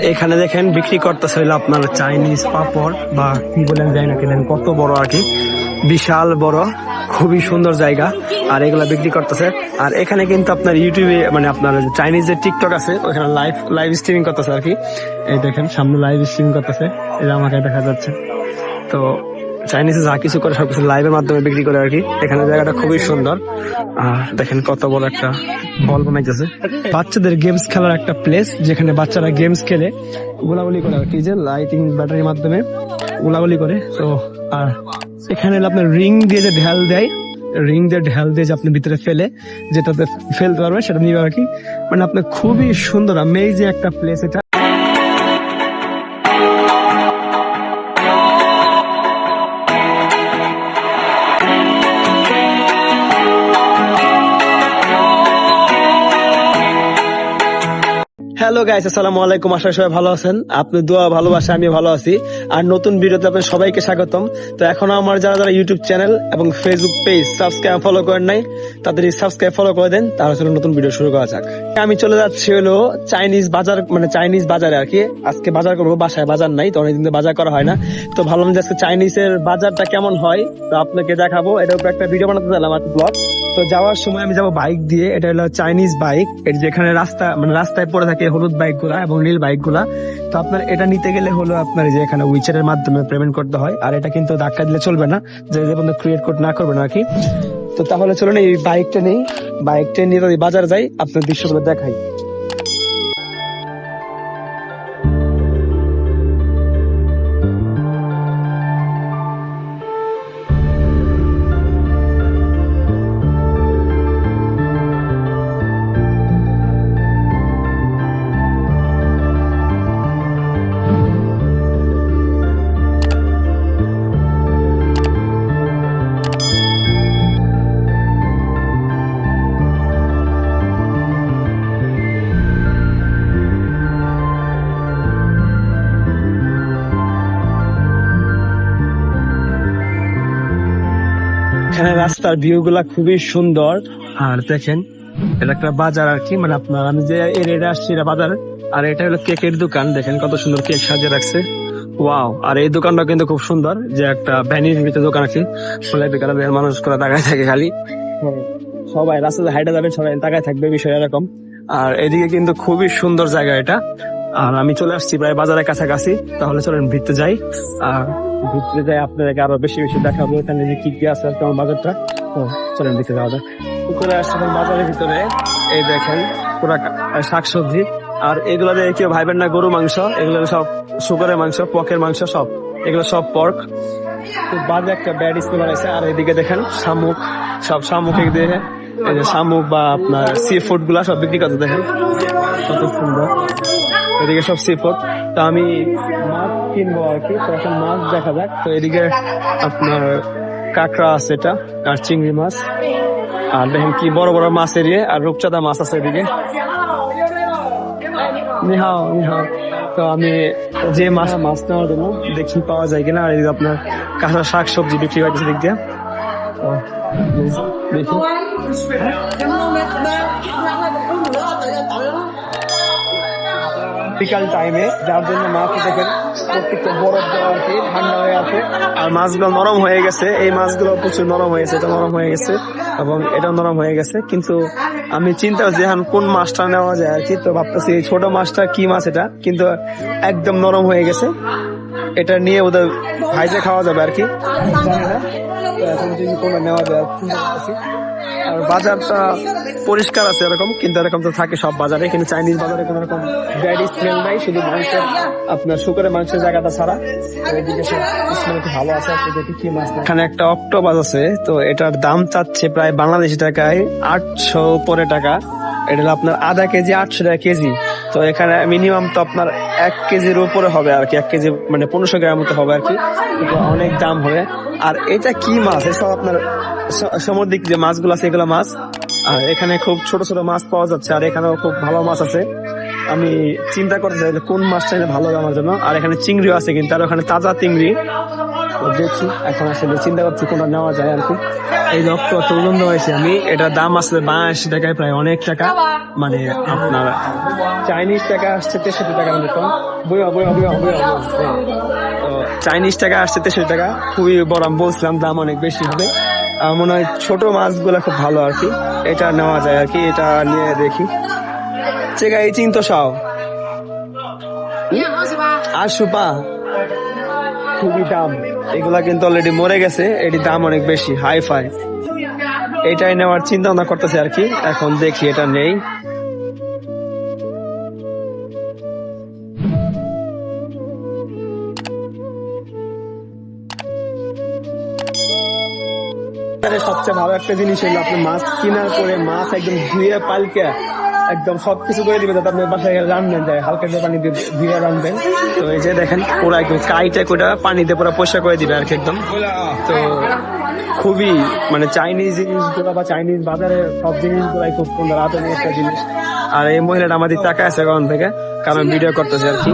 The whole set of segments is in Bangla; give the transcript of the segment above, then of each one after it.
এখানে দেখেন বিক্রি করতেছে হইল আপনার চাইনিজ পাপড়, বা কি বলেন যাই না কেন কত বড় আর কি। বিশাল বড়, খুবই সুন্দর জায়গা, আর এগুলা বিক্রি করতেছে। আর এখানে কিন্তু আপনার ইউটিউবে মানে আপনার চাইনিজ যে টিকটক আছে, ওখানে লাইভ লাইভ স্ট্রিমিং করতেছে আর কি। এই দেখেন, সামনে লাইভ স্ট্রিমিং করতেছে। এটা আমাকে দেখা যাচ্ছে। তো চাইনিজে যা কিছু করে, সবকিছু লাইভের মাধ্যমে বিক্রি করে আর কি। এখানে জায়গাটা খুবই সুন্দর। আর দেখেন কত বড় একটা বল বানাইতেছে। বাচ্চাদের গেমস খেলার একটা প্লেস যেখানে বাচ্চারা গেমস খেলে গোলাগুলি করে আর কি। যে লাইটিং ব্যাটারির মাধ্যমে গোলাগুলি করে। তো, আর এখানে আপনার রিং দিয়ে যে ঢাল দেয় রিং দিয়ে ঢাল দিয়ে যে আপনি ভিতরে ফেলে, যেটাতে ফেলতে পারবে সেটা নিবে আর কি। মানে আপনার খুবই সুন্দর আমেজিং একটা প্লেস এটা। হ্যালো গাইস আসসালামু আলাইকুম। আশা সবাই ভালো আছেন। আপনি দোয়া, ভালোবাসা আমি ভালো আছি। আর নতুন ভিডিওতে আপনাদের সবাইকে স্বাগতম। তো এখনও আমার যারা যারা ইউটিউব চ্যানেল এবং ফেসবুক পেজ সাবস্ক্রাইব ফলো করেন নাই, তাদের সাবস্ক্রাইব ফলো করে দেন। তাহলে চলো নতুন ভিডিও শুরু করা যাক। আমি চলে যাচ্ছি হলো চাইনিজ বাজার মানে চাইনিজ বাজারে আর কি। আজকে বাজার করব, বাসায় বাজার নাই, তো অনেকদিন বাজার করা হয় না। তো ভাবলাম যে আজকে চাইনিজের বাজারটা কেমন হয়, তো আপনাকে দেখাবো। এটার উপর একটা ভিডিও বানাতে চাইলাম আর ব্লগ তো যাওয়ার সময় আমি যাব বাইক দিয়ে। এটা হলো চাইনিজ বাইক এর যেখানে রাস্তা মানে রাস্তায় পড়ে থাকে হলুদ বাইকগুলা এবং নীল বাইকগুলা। তো আপনার এটা নিতে গেলে হলো আপনার যে এখানে উইচারের মাধ্যমে পেমেন্ট করতে হয়। আর এটা কিন্তু ধাক্কা দিলে চলবে না। যে বন্ধু ক্রিয়েট কোড না করবে না আর কি। তো তাহলে চলুন এই বাইকটা নেই। বাইকটা নিয়ে বাজার যাই আপনার দৃশ্যগুলো দেখাই। রাস্তার ভিউ গুলা খুবই সুন্দর। আর দেখেন এটা একটা বাজার আর কি মানে আপনার আমি যে এরিয়াটা আসছি এটা বাজার আর এটা হলো কেকের দোকান দেখেন কত সুন্দর কেক সাজিয়ে রাখছে। ওয়াও আর এই দোকানটা কিন্তু খুব সুন্দর যে একটা ভ্যানির ভিতরে দোকান আছে। গোলাপি কালারের মানুষ করে তাকায় থাকে খালি। হ্যাঁ, সবাই রাস্তাতে হাইটা যাবেন সবাই তাকায় থাকবে বিষয় এরকম। আর এদিকে কিন্তু খুবই সুন্দর জায়গা এটা। আর আমি চলে আসছি প্রায় বাজারের কাছাকাছি তাহলে চলেন ভিতরে যাই। আর ভিতরে যাই আপনাদেরকে আরও বেশি বেশি দেখাবো। এখানে যে কি কি আছে আর কেমন বাজারটা। তো চলেন ভিতরে যাওয়া যাক। পুকুরে আসছিলাম বাজারের ভিতরে, এই দেখেন, পুরা শাকসবজি। আর এগুলো দিয়ে কেউ ভাইবেন না, গরু মাংস। এগুলো সব সুগারের মাংস, পকের মাংস সব। এগুলো সব পর্ক বাজে একটা ব্যাড স্মেল আছে। আর এদিকে দেখেন, শামুক। সব শামুক দিয়ে শামুক বা আপনার সি ফুডগুলা সব বিক্রি করতে দেখেন। কত সুন্দর। এদিকে সব সি ফুড তো আমি মাছ কিনবো আর কি। তো এখন মাছ দেখা যাক। তো এদিকে আপনার কাঁকড়া আছে এটা আর চিংড়ি মাছ। আর দেখেন কি বড় বড় মাছ এরিয়ে। আর রূপচাঁদা মাছ আছে এদিকে। নিহাও নিহাও। তো আমি যে মাছ মাছ নেওয়ার জন্য দেখি পাওয়া যায় কিনা। আর এদিকে আপনার কাঁচা শাক সবজি বিক্রি করতেছে দিক দিয়ে। দেখি। বিকাল টাইমে যার জন্য মাছ দেখেন প্রত্যেকটা বরফ দেওয়া আর কি ঠান্ডা হয়ে আছে। আর মাছগুলো নরম হয়ে গেছে। এই মাছগুলো প্রচুর নরম হয়ে গেছে এটা নরম হয়ে গেছে এবং এটা নরম হয়ে গেছে। কিন্তু আমি চিন্তা করছি এখন কোন মাছটা নেওয়া যায় আর কি। তো ভাবতেছি এই ছোট মাছটা কি মাছ এটা? কিন্তু একদম নরম হয়ে গেছে। এটা নিয়ে ওদের ভাইজে খাওয়া যাবে আর কি। এখন যদি কোনো নেওয়া যায় আর বাজারটা পরিষ্কার আছে এরকম, কিন্তু এরকম তো থাকে সব বাজারে, কিন্তু চাইনিজ বাজারে কোনো রকম ব্যাড স্মেল নাই, শুধু মাংসের, আপনার শুকরের মাংসের জায়গাটা ছাড়া। ভালো আছে, আপনি দেখি কি মাছ এখানে একটা অক্টোপাস আছে, তো এটার দাম চাচ্ছে প্রায় বাংলাদেশি টাকায় আটশো পরে টাকা। এটা আপনার আধা কেজি, আটশো টাকা কেজি। তো এখানে মিনিমাম তো আপনার এক কেজির উপরে হবে আর কি, এক কেজি মানে পনেরোশো গ্রাম মতো হবে আর কি। অনেক দাম হবে। আর এটা কি মাছ? এসব আপনার সামুদ্রিক যে মাছগুলো আছে, এগুলো মাছ। আর এখানে খুব ছোট ছোট মাছ পাওয়া যাচ্ছে, আর এখানেও খুব ভালো মাছ আছে। আমি চিন্তা করতে চাই কোন মাছটা ভালো হবে আমার জন্য। আর এখানে চিংড়িও আছে কিন্তু, আর ওখানে তাজা চিংড়ি। দেখছি এখন আসলে চিন্তা করছি কোনটা নেওয়া যায় আর কি। এই রক্ত তরুণ হয়েছে আমি এটার দাম আসলে বাংলাদেশি টাকায় প্রায় অনেক টাকা। মানে আপনার চাইনিজ টাকা আসছে তেষট্টি টাকা মানে কম বইয়া বইয়া বইয়া বইয়া তো চাইনিজ টাকা আসছে তেষট্টি টাকা। খুবই বড় আমি বলছিলাম দাম অনেক বেশি হবে। মনে হয় ছোট মাছগুলো খুব ভালো আর কি। এটা নেওয়া যায় আর কি এটা নিয়ে দেখি। চেকা এই চিন্ত সাও হ্যাঁ, হ্যাঁ, হ্যাঁ। আশুপা। খুবই দাম। এগুলা কিন্তু অলরেডি মরে গেছে, এটি দাম অনেক বেশি হাই ফাই এটাই নেওয়ার চিন্তা ভাবনা করতেছে আর কি, এখন দেখি এটা নেই। সবচেয়ে ভালো একটা জিনিস হলো আপনি মাছ কেনার পরে মাছ একদম ধুয়ে পালকে একদম সবকিছু করে দিবে যাতে আপনার বাসায় রান্নেন যায়, হালকা যে পানি দিয়ে রান্নবেন তো এই যে দেখেন, পুরো একদম কাইটে কোটা পানিতে পুরো পয়সা করে দিবে আর কি একদম। তো খুবই মানে চাইনিজ জিনিসগুলো বা চাইনিজ বাজারে সব জিনিসগুলাই খুব সুন্দর, আধুনিক একটা জিনিস। আর এই মহিলাটা আমাদের টাকা আছে এখন থেকে, কারণ ভিডিও করতেছে আর কি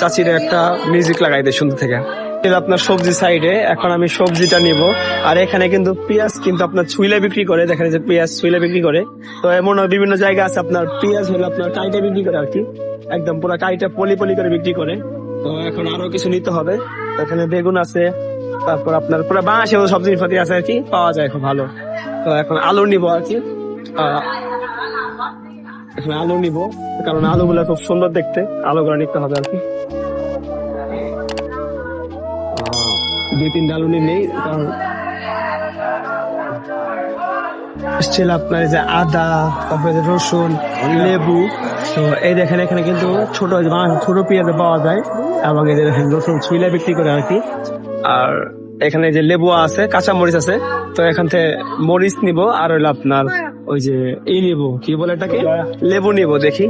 চাচিরে একটা মিউজিক লাগাই দেয় সুন্দর থেকে। এটা আপনার সবজি সাইডে এখন আমি সবজিটা নিব। আর এখানে কিন্তু পেঁয়াজ কিন্তু আপনার ছুইলে বিক্রি করে, দেখেন যে পেঁয়াজ ছুইলে বিক্রি করে। তো এমন বিভিন্ন জায়গা আছে আপনার, পেঁয়াজ হলো আপনার কাইটে বিক্রি করে আর কি। একদম পুরো কাইটে পলি পলি করে বিক্রি করে। তো এখন আরও কিছু নিতে হবে। এখানে বেগুন আছে, তারপর আপনার পুরো বাঁশে সব জিনিসপাতি আছে আর কি, পাওয়া যায় খুব ভালো। তো এখন আলু নিব আর কি। এখানে আলু নিব, কারণ আলুগুলো খুব সুন্দর দেখতে, আলুগুলো নিতে হবে আর কি। দুই তিনটা আলু নেই, কারণ ছিল আপনার যে আদা, তারপরে রসুন, লেবু, তো এই দেখেন এখানে কিন্তু ছোট ছোট পেঁয়াজ পাওয়া যায়, এবং দেখেন রসুন ছুইলে বিক্রি করে আর কি আর এখানে যে লেবু আছে কাঁচা মরিচ আছে, তো এখান থেকে মরিচ নিব, আর হইল আপনার ওই যে এই নিব, কি বলে এটাকে? লেবু নিব, দেখি।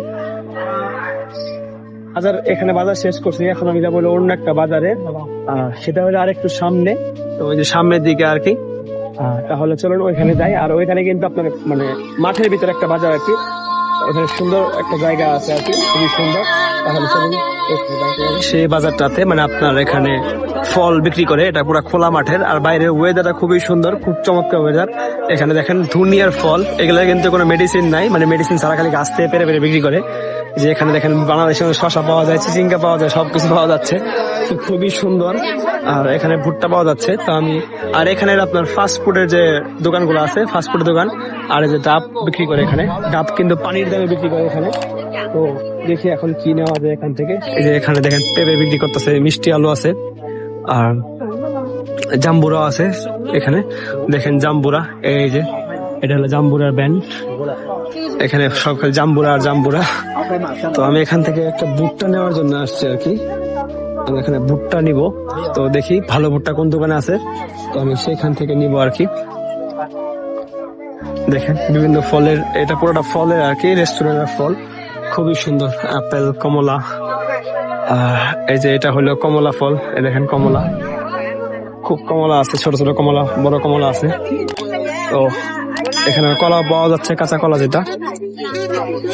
বাজার এখানে বাজার শেষ করছি, এখন আমি যাব অন্য একটা বাজারে। সেটা হলো আর একটু সামনে, তো ওই যে সামনের দিকে আর কি। তাহলে চলুন ওইখানে যাই, আর ওইখানে কিন্তু আপনার মানে মাঠের ভিতরে একটা বাজার আর কি। ওখানে সুন্দর একটা জায়গা আছে আর কি, খুবই সুন্দর। সেই বাজারটাতে মানে আপনার এখানে ফল বিক্রি করে এটা পুরো খোলা মাঠের আর বাইরের ওয়েদারটা খুবই সুন্দর খুব চমৎকার ওয়েদার এখানে দেখেন ধুনিয়ার ফল এগুলো কিন্তু কোনো মেডিসিন নাই মানে মেডিসিন ছাড়া খালি গাছ থেকে পেরে পেরে বিক্রি করে। যে এখানে দেখেন বাংলাদেশে শশা পাওয়া যায় চিচিঙ্গা পাওয়া যায় সবকিছু পাওয়া যাচ্ছে। তো খুবই সুন্দর। আর এখানে ভুট্টা পাওয়া যাচ্ছে তো আমি আর এখানে আপনার ফাস্ট ফুডের যে দোকানগুলো আছে ফাস্ট ফুডের দোকান আর এই যে ডাব বিক্রি করে এখানে। ডাব কিন্তু পানির দামে বিক্রি করে এখানে। তো দেখি এখন কি নেওয়া যায় এখান থেকে। এই যে এখানে দেখেন পেঁপে বিক্রি করতেছে, মিষ্টি আলু আছে আর জাম্বুরা আছে এখানে। দেখেন জাম্বুরা, এই যে এটা হলো জাম্বুরার ব্যান্ড। এখানে সব জাম্বুরা আর জাম্বুরা। তো আমি এখান থেকে একটা বুটটা নেওয়ার জন্য আসছি আর কি। আমি এখানে বুটটা নিব। তো দেখি ভালো বুটটা কোন দোকানে আছে। তো আমি সেখান থেকে নিব আর কি। দেখেন বিভিন্ন ফলের, এটা পুরোটা ফলের আর কি রেস্টুরেন্টের ফল। খুবই সুন্দর আপেল, কমলা। এই যে এটা হলো কমলা ফল, এই দেখেন কমলা। খুব কমলা আছে, ছোট ছোট কমলা, বড় কমলা আছে। তো এখানে কলা পাওয়া যাচ্ছে, কাঁচা কলা যেটা।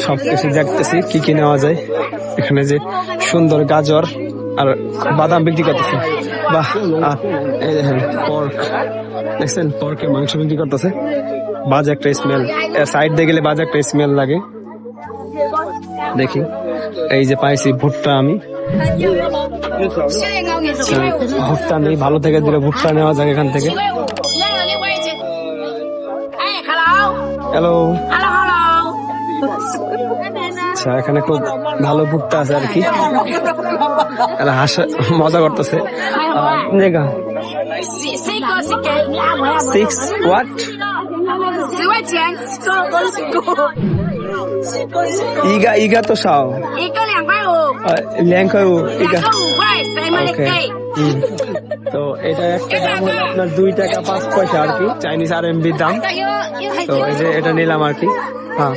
সব কিছু দেখতেছি, কি কি নেওয়া যায়। এখানে যে সুন্দর গাজর আর বাদাম বিক্রি করতেছে। বাহ এই দেখেন পর্ক দেখছেন? পর্কের মাংস বিক্রি করতেছে। বাজে একটা স্মেল সাইড দিয়ে গেলে বাজে একটা স্মেল লাগে। দেখি। এই যে পাইছি ভুট্টা আমি। ভুট্টা নেই, ভালো থেকে দিলে ভুট্টা নেওয়া যায় এখান থেকে। হ্যালো. আচ্ছা এখানে খুব ভালো ভুট্টা আছে আর কি। হাসা, মজা করতেছে. Six watt Iga, iga to sao? Iga liang khoai তো এটা একটা আপনার দুই টাকা পাঁচ পয়সা আর কি চাইনিজ আর এমবির দাম। তো এই যে এটা নিলাম আর কি। হ্যাঁ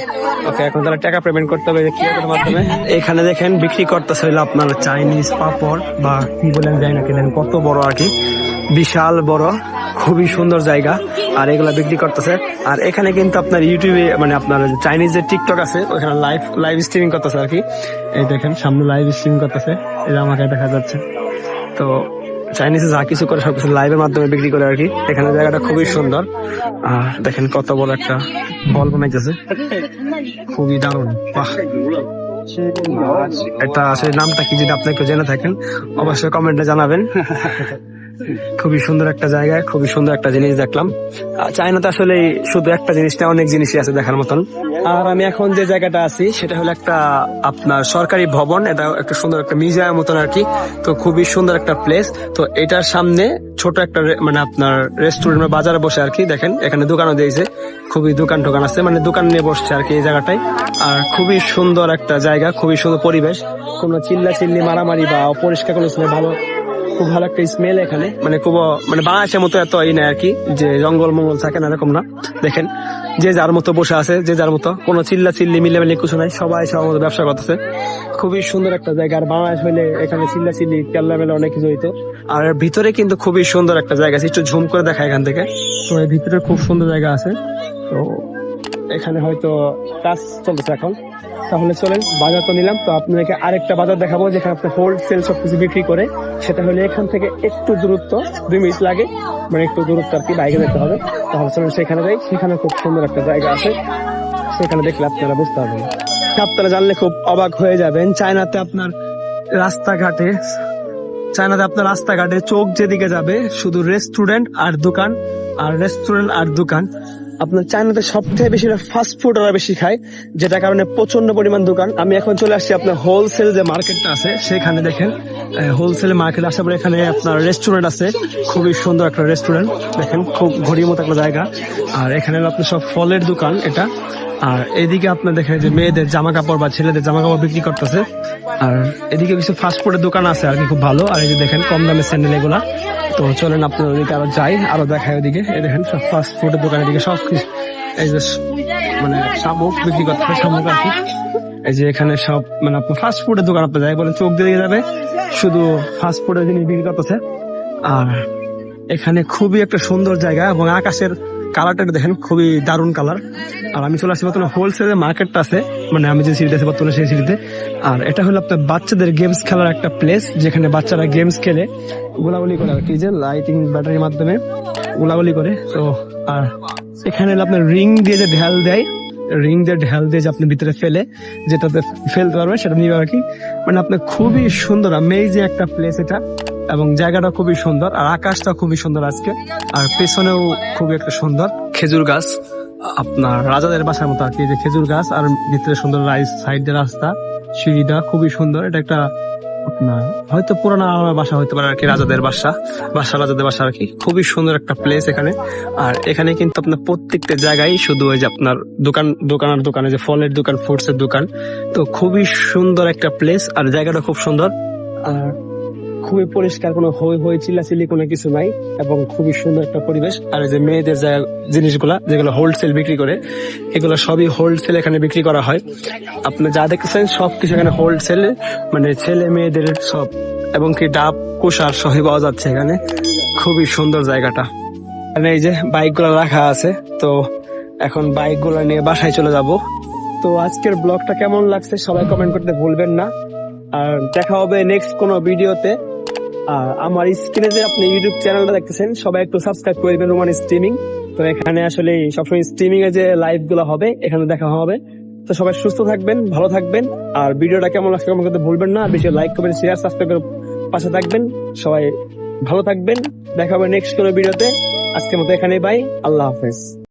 ওকে এখন তারা টাকা পেমেন্ট করতে হবে কিউআর মাধ্যমে। এখানে দেখেন বিক্রি করতে হইল আপনার চাইনিজ পাপড় বা কি বলেন যাই না কেন কত বড় আর কি। বিশাল বড়। খুবই সুন্দর জায়গা, আর এগুলা বিক্রি করতেছে। আর এখানে কিন্তু আপনার ইউটিউবে মানে আপনার চাইনিজ যে টিকটক আছে ওখানে লাইভ লাইভ স্ট্রিমিং করতেছে আর কি। এই দেখেন, সামনে লাইভ স্ট্রিমিং করতেছে। এটা আমাকে দেখা যাচ্ছে। তো চাইনিজে যা কিছু করে, সবকিছু লাইভের মাধ্যমে বিক্রি করে আর কি। এখানে জায়গাটা খুবই সুন্দর। আর দেখেন কত বড় একটা বল বানাইতেছে। খুবই দারুণ। বাহ। এটা আসলে নামটা কি, যদি আপনাকে জেনে থাকেন, অবশ্যই কমেন্টে জানাবেন। খুবই সুন্দর একটা জায়গায় খুবই সুন্দর একটা জিনিস দেখলাম। চায়নাতে আসলে শুধু একটা জিনিস না অনেক জিনিসই আছে দেখার মতন। আর আমি এখন যে জায়গাটা আছি, সেটা হলো একটা আপনার সরকারি ভবন, এটা একটা সুন্দর একটা মিউজিয়াম মতন আর কি। তো খুবই সুন্দর একটা প্লেস তো এটার সামনে ছোট একটা মানে আপনার রেস্টুরেন্ট বাজারে বসে আর কি, দেখেন, এখানে দোকানও দিয়েছে। খুবই দোকান টোকান আছে মানে দোকান নিয়ে বসছে আর কি এই জায়গাটায়। আর খুবই সুন্দর একটা জায়গা, খুবই সুন্দর পরিবেশ। কোনো চিল্লা চিল্লি মারামারি বা অপরিষ্কার কোনো ভালো খুব ভালো একটা স্মেল এখানে। মানে খুব মানে বাংলাদেশের মতো এত ই না আর কি, যে জঙ্গল মঙ্গল থাকে না এরকম না। দেখেন, যে যার মতো বসে আছে, যে যার মতো। কোনো চিল্লা চিল্লি, মিলেমিলে কিছু নাই, সবাই সবার মতো ব্যবসা করতেছে। খুবই সুন্দর একটা জায়গা। আর বাংলাদেশ হইলে এখানে চিল্লা চিল্লি কেল্লা মেলা অনেক কিছু হইতো। আর ভিতরে কিন্তু খুবই সুন্দর একটা জায়গা আছে। একটু ঝুম করে দেখা এখান থেকে। তো ভিতরে খুব সুন্দর জায়গা আছে। তো এখানে হয়তো কাজ চলতেছে এখন। তাহলে চলেন, বাজার তো নিলাম, তো আপনাকে আরেকটা বাজার দেখাবো যেখানে আপনি হোলসেল সবকিছু বিক্রি করে। সেটা হলে এখান থেকে একটু দূরত্ব, দুই মিনিট লাগে মানে একটু দূরত্ব আর কি বাইকে যেতে হবে। তাহলে চলেন সেখানে যাই, সেখানে খুব সুন্দর একটা জায়গা আছে। সেখানে দেখলে আপনারা বুঝতে পারবেন। আপনারা জানলে খুব অবাক হয়ে যাবেন, চায়নাতে আপনার রাস্তাঘাটে, চায়নাতে আপনার রাস্তাঘাটে চোখ যেদিকে যাবে, শুধু রেস্টুরেন্ট আর দোকান, আর রেস্টুরেন্ট আর দোকান। আপনার চায়নাতে সবথেকে বেশি ফাস্ট ফুড ওরা বেশি খায় যেটা কারণে প্রচণ্ড পরিমাণ দোকান। আমি এখন চলে আসছি আপনার হোলসেল যে মার্কেটটা আছে, সেখানে দেখেন হোলসেল মার্কেট আসার পরে এখানে আপনার রেস্টুরেন্ট আছে, খুবই সুন্দর একটা রেস্টুরেন্ট দেখেন, খুব ঘড়ির মতো একটা জায়গা। আর এখানে আপনার সব ফলের দোকান, এটা। আর এদিকে আপনার দেখেন যে মেয়েদের জামা কাপড় বা ছেলেদের জামা কাপড় বিক্রি করতেছে। আর এদিকে কিছু ফাস্ট ফুডের দোকান আছে আর কি, খুব ভালো। আর এই যে দেখেন কম দামের স্যান্ডেল এগুলা। তো চলেন আপনার ওদিকে আরও যাই, আরও দেখায় ওদিকে। এই দেখেন সব ফাস্ট ফুডের দোকান এদিকে সব কিছু। এই যে মানে শামুক বিক্রি করতেছে শামুক আর কি। এই যে এখানে সব মানে আপনার ফাস্ট ফুডের দোকান আপনি যাই বলেন, চোখ দিয়ে যাবে। শুধু ফাস্ট ফুডের জিনিস বিক্রি করতেছে। আর এখানে খুবই একটা সুন্দর জায়গা এবং আকাশের কালারটা দেখেন, খুবই দারুণ কালার। আর আমি চলে আসছি বর্তমানে হোলসেলের মার্কেটটা আছে মানে আমি যে সিটিতে আছি বর্তমানে সেই সিটিতে আর এটা হলো আপনার বাচ্চাদের গেমস খেলার একটা প্লেস যেখানে বাচ্চারা গেমস খেলে। গোলাগুলি করে আর কি যে লাইটিং ব্যাটারির মাধ্যমে গোলাগুলি করে। তো, আর এখানে হলো আপনার রিং দিয়ে যে ঢেল দেয় রিং দিয়ে ঢেল দিয়ে যে আপনি ভিতরে ফেলে, যেটাতে ফেলতে পারবে সেটা নিয়ে আর কি। মানে আপনার খুবই সুন্দর আমেজিং একটা প্লেস এটা। এবং জায়গাটা খুবই সুন্দর, আর আকাশটা খুবই সুন্দর আজকে। আর পেছনেও খুবই একটা সুন্দর খেজুর গাছ। আপনার রাজাদের বাসার মতো আর কি যে খেজুর গাছ, আর ভিতরে সুন্দর রাইস সাইড রাস্তা, সিঁড়িটা খুবই সুন্দর। এটা একটা আপনার হয়তো পুরোনো আমার বাসা হতে পারে আর কি, রাজাদের বাসা বাসা, রাজাদের বাসা আর কি। খুবই সুন্দর একটা প্লেস এখানে। আর এখানে কিন্তু আপনার প্রত্যেকটা জায়গায় শুধু ওই যে আপনার দোকান, দোকানের দোকানে যে ফলের দোকান ফ্রুটস এর দোকান। তো খুবই সুন্দর একটা প্লেস আর জায়গাটা খুব সুন্দর। আর খুবই পরিষ্কার, কোনো হই হই চিল্লাচিল্লি কোনো কিছু নাই এবং খুবই সুন্দর একটা পরিবেশ। আর যে মেয়েদের যা জিনিসগুলা, যেগুলো হোলসেল বিক্রি করে, এগুলো সবই হোলসেল এখানে বিক্রি করা হয়। আপনি যা দেখতেছেন সব কিছু এখানে হোলসেল মানে ছেলে মেয়েদের সব। এবং কি ডাব, কুষার সহি পাওয়া যাচ্ছে এখানে। খুবই সুন্দর জায়গাটা। এখানে এই যে বাইকগুলো রাখা আছে, তো এখন বাইকগুলো নিয়ে বাসায় চলে যাব। তো আজকের ব্লগটা কেমন লাগছে, সবাই কমেন্ট করতে ভুলবেন না। আর দেখা হবে নেক্সট কোনো ভিডিওতে আর আমার স্ক্রিনে যে আপনি ইউটিউব চ্যানেলটা দেখতেছেন, সবাই একটু সাবস্ক্রাইব করে দিবেন রোমান স্ট্রিমিং তো এখানে আসলে সবসময় স্ট্রিমিং এ যে লাইভগুলো হবে, এখানে দেখা হবে। তো সবাই সুস্থ থাকবেন, ভালো থাকবেন। আর ভিডিওটা কেমন লাগছে কমেন্ট করতে ভুলবেন না। বেশি লাইক করবেন শেয়ার সাবস্ক্রাইব করে পাশে থাকবেন। সবাই ভালো থাকবেন। দেখা হবে নেক্সট কোনো ভিডিওতে আজকের মতো এখানেই বাই আল্লাহ হাফেজ।